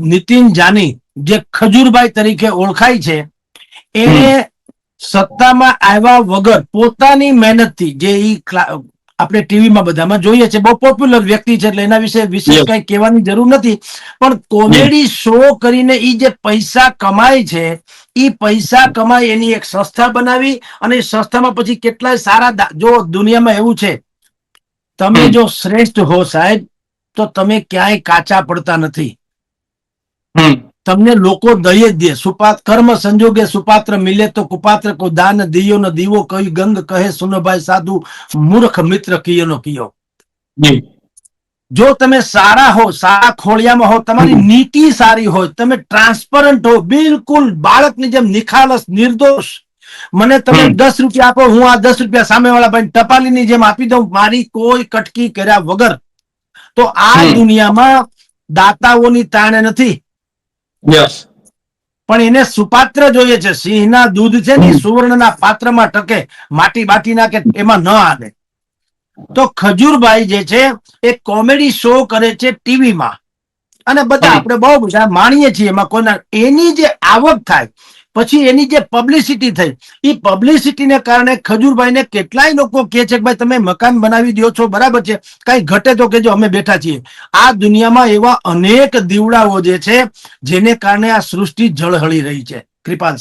નીતિન જાની જે ખજૂરભાઈ તરીકે ઓળખાય છે એને સત્તામાં આવ્યા વગર પોતાની મહેનતથી જે ઈ આપણે ટીવીમાં બધામાં જોઈએ છે બહુ પોપ્યુલર વ્યક્તિ છે એટલે એના વિશે વિશેષ. કઈ કહેવાની જરૂર નથી. પણ કોમેડી શો કરીને ઈ જે પૈસા કમાય છે ઈ પૈસા કમાય એની એક સંસ્થા બનાવી અને સંસ્થામાં પછી કેટલાય સારા જો દુનિયામાં એવું છે તમે જો શ્રેષ્ઠ હો સાહેબ તો તમે ક્યાંય કાચા પડતા નથી. તમને લોકો દય દે. સુપાત કર્મ સંજોગે સુપાત્ર મિલે તો કુપાત્ર કો દાન દિયો ન દીવો કઈ ગંગ કહે સુનભાઈ સાધુ મૂર્ખ મિત્ર કિયો. નો કિયો જો તમે સારા હો સારા ખોળિયામાં હો તમારી નીતિ સારી હોય તમે ટ્રાન્સપરન્ટ હો બિલકુલ બાળકની જેમ નિખાલસ નિર્દોષ. મને તમે દસ રૂપિયા આપો હું આ દસ રૂપિયા સામે વાળા ભાઈ ટપાલીની જેમ આપી દઉં મારી કોઈ કટકી કર્યા વગર. તો આ દુનિયામાં દાતાઓની તાણે નથી. પણ એને સુપાત્ર જોઈએ છે. સિંહના દૂધ છે ને સુવર્ણના પાત્રમાં ટકે માટી બાટીના કે એમાં ન આવે. તો ખજૂરભાઈ જે છે એ કોમેડી શો કરે છે ટીવીમાં. અને બધા આપણે બહુ બધા માણીએ છીએ એમાં કોના એની જે આવક થાય પછી એની જે પબ્લિસિટી થઈ એ પબ્લિસિટીને કારણે ખજૂરભાઈને કેટલાય લોકો કે છે કે ભાઈ તમે મકાન બનાવી દો છો, બરાબર છે, કઈ ઘટે તો કેજો અમે બેઠા છીએ. આ દુનિયામાં એવા અનેક દીવડાઓ જે છે, જેને કારણે આ સૃષ્ટિ જળહળી રહી છે. કૃપાલ